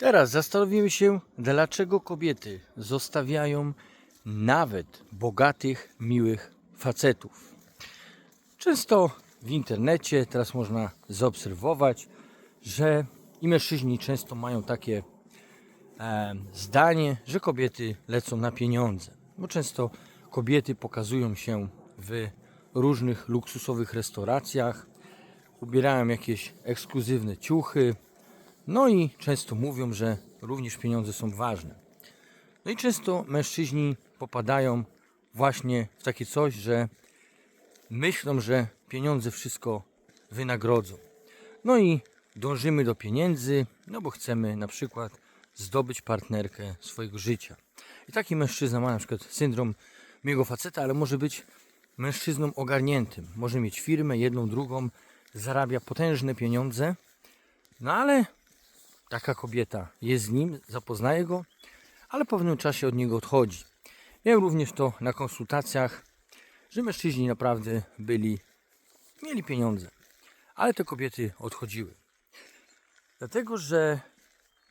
Teraz zastanowimy się, dlaczego kobiety zostawiają nawet bogatych, miłych facetów. Często w internecie teraz można zaobserwować, że i mężczyźni często mają takie e, zdanie, że kobiety lecą na pieniądze. Bo często kobiety pokazują się w różnych luksusowych restauracjach, ubierają jakieś ekskluzywne ciuchy, no i często mówią, że również pieniądze są ważne. No i często mężczyźni popadają właśnie w takie coś, że myślą, że pieniądze wszystko wynagrodzą. No i dążymy do pieniędzy, no bo chcemy na przykład zdobyć partnerkę swojego życia. I taki mężczyzna ma na przykład syndrom miłego faceta, ale może być mężczyzną ogarniętym. Może mieć firmę, jedną, drugą, zarabia potężne pieniądze, no ale taka kobieta jest z nim, zapoznaje go, ale po pewnym czasie od niego odchodzi. Miałem również to na konsultacjach, że mężczyźni naprawdę byli, mieli pieniądze, ale te kobiety odchodziły. Dlatego, że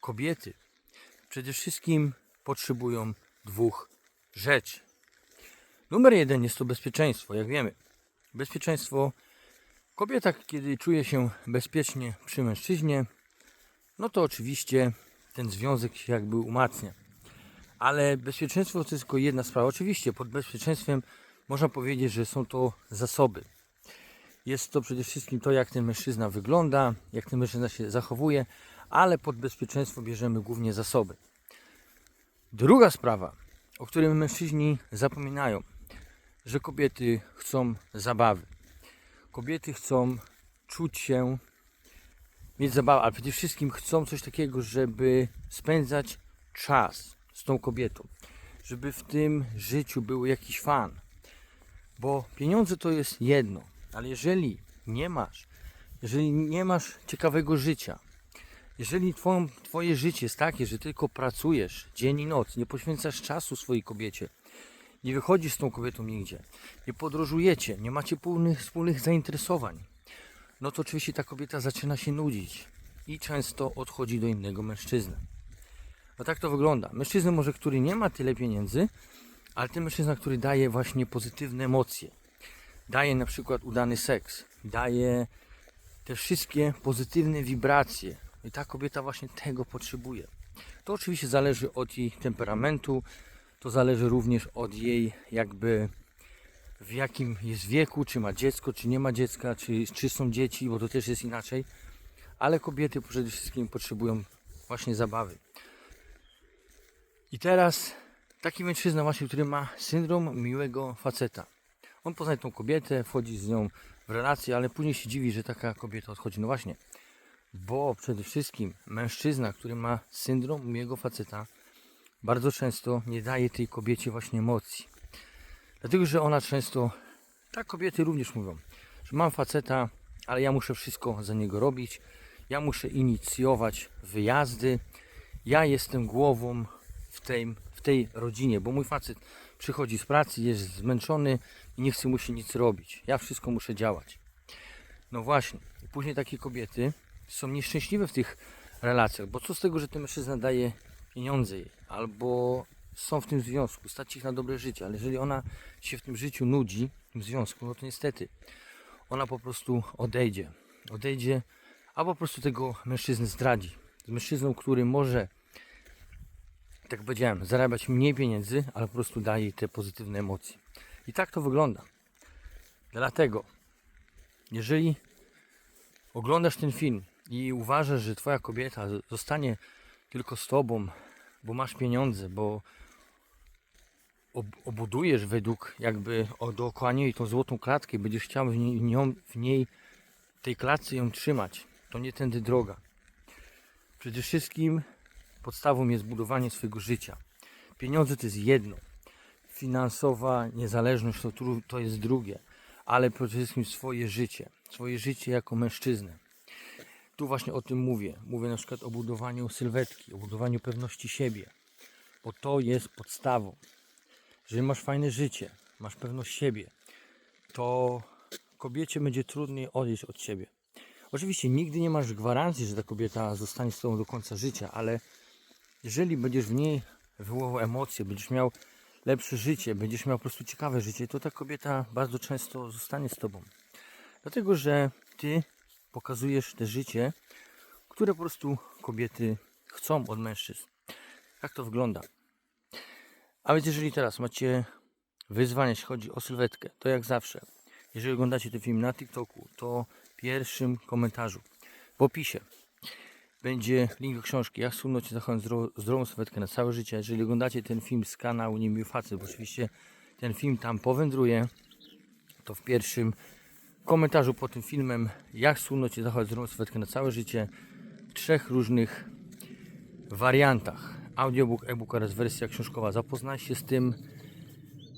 kobiety przede wszystkim potrzebują dwóch rzeczy. Numer jeden jest to bezpieczeństwo, jak wiemy. Bezpieczeństwo kobieta, kiedy czuje się bezpiecznie przy mężczyźnie, no to oczywiście ten związek się jakby umacnia. Ale bezpieczeństwo to jest tylko jedna sprawa. Oczywiście pod bezpieczeństwem można powiedzieć, że są to zasoby. Jest to przede wszystkim to, jak ten mężczyzna wygląda, jak ten mężczyzna się zachowuje, ale pod bezpieczeństwo bierzemy głównie zasoby. Druga sprawa, o której mężczyźni zapominają, że kobiety chcą zabawy. Kobiety chcą czuć się, mieć zabawę, ale przede wszystkim chcą coś takiego, żeby spędzać czas z tą kobietą. Żeby w tym życiu był jakiś fan. Bo pieniądze to jest jedno, ale jeżeli nie masz, jeżeli nie masz ciekawego życia, jeżeli twoją, twoje życie jest takie, że tylko pracujesz dzień i noc, nie poświęcasz czasu swojej kobiecie, nie wychodzisz z tą kobietą nigdzie, nie podróżujecie, nie macie wspólnych, wspólnych zainteresowań, no to oczywiście ta kobieta zaczyna się nudzić i często odchodzi do innego mężczyzny. No tak to wygląda. Mężczyzna może, który nie ma tyle pieniędzy, ale ten mężczyzna, który daje właśnie pozytywne emocje, daje na przykład udany seks, daje te wszystkie pozytywne wibracje. I ta kobieta właśnie tego potrzebuje. To oczywiście zależy od jej temperamentu, to zależy również od jej jakby w jakim jest wieku, czy ma dziecko, czy nie ma dziecka, czy, czy są dzieci, bo to też jest inaczej. Ale kobiety przede wszystkim potrzebują właśnie zabawy. I teraz taki mężczyzna właśnie, który ma syndrom miłego faceta. On poznaje tą kobietę, wchodzi z nią w relację, ale później się dziwi, że taka kobieta odchodzi. No właśnie, bo przede wszystkim mężczyzna, który ma syndrom miłego faceta, bardzo często nie daje tej kobiecie właśnie emocji. Dlatego, że ona często, tak kobiety również mówią, że mam faceta, ale ja muszę wszystko za niego robić, ja muszę inicjować wyjazdy, ja jestem głową w tej, w tej rodzinie, bo mój facet przychodzi z pracy, jest zmęczony i nie chce mu się nic robić. Ja wszystko muszę działać. No właśnie, i później takie kobiety są nieszczęśliwe w tych relacjach, bo co z tego, że ten mężczyzna daje pieniądze jej, albo są w tym związku, stać ich na dobre życie, ale jeżeli ona się w tym życiu nudzi, w tym związku, no to niestety ona po prostu odejdzie. Odejdzie, a po prostu tego mężczyznę zdradzi. Z mężczyzną, który może, tak powiedziałem, zarabiać mniej pieniędzy, ale po prostu daje jej te pozytywne emocje. I tak to wygląda. Dlatego, jeżeli oglądasz ten film i uważasz, że twoja kobieta zostanie tylko z tobą, bo masz pieniądze, bo obudujesz według jakby dookoła niej tą złotą klatkę i będziesz chciał w niej, nią, w niej tej klatce ją trzymać, to nie tędy droga. Przede wszystkim podstawą jest budowanie swojego życia. Pieniądze to jest jedno. Finansowa niezależność to, to jest drugie. Ale przede wszystkim swoje życie. Swoje życie jako mężczyznę. Tu właśnie o tym mówię. Mówię na przykład o budowaniu sylwetki, o budowaniu pewności siebie. Bo to jest podstawą. Jeżeli masz fajne życie, masz pewność siebie, to kobiecie będzie trudniej odejść od ciebie. Oczywiście nigdy nie masz gwarancji, że ta kobieta zostanie z tobą do końca życia, ale jeżeli będziesz w niej wywołał emocje, będziesz miał lepsze życie, będziesz miał po prostu ciekawe życie, to ta kobieta bardzo często zostanie z tobą. Dlatego, że ty pokazujesz te życie, które po prostu kobiety chcą od mężczyzn. Jak to wygląda? A więc jeżeli teraz macie wyzwanie, jeśli chodzi o sylwetkę, to jak zawsze, jeżeli oglądacie ten film na TikToku, to w pierwszym komentarzu, w opisie będzie link do książki Jak schudnąć i zachować zdrową, sylwetkę na całe życie. Jeżeli oglądacie ten film z kanału Niemiły Facet, bo oczywiście ten film tam powędruje, to w pierwszym komentarzu pod tym filmem Jak schudnąć i zachować zdrową sylwetkę na całe życie w trzech różnych wariantach. Audiobook, e-book oraz wersja książkowa. Zapoznaj się z tym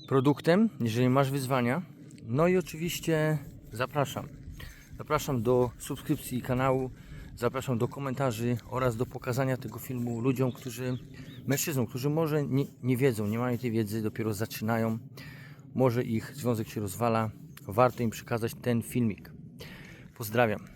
produktem, jeżeli masz wyzwania. No i oczywiście zapraszam. Zapraszam do subskrypcji kanału, zapraszam do komentarzy oraz do pokazania tego filmu ludziom, którzy, mężczyznom, którzy może nie, nie wiedzą, nie mają tej wiedzy, dopiero zaczynają, może ich związek się rozwala. Warto im przekazać ten filmik. Pozdrawiam.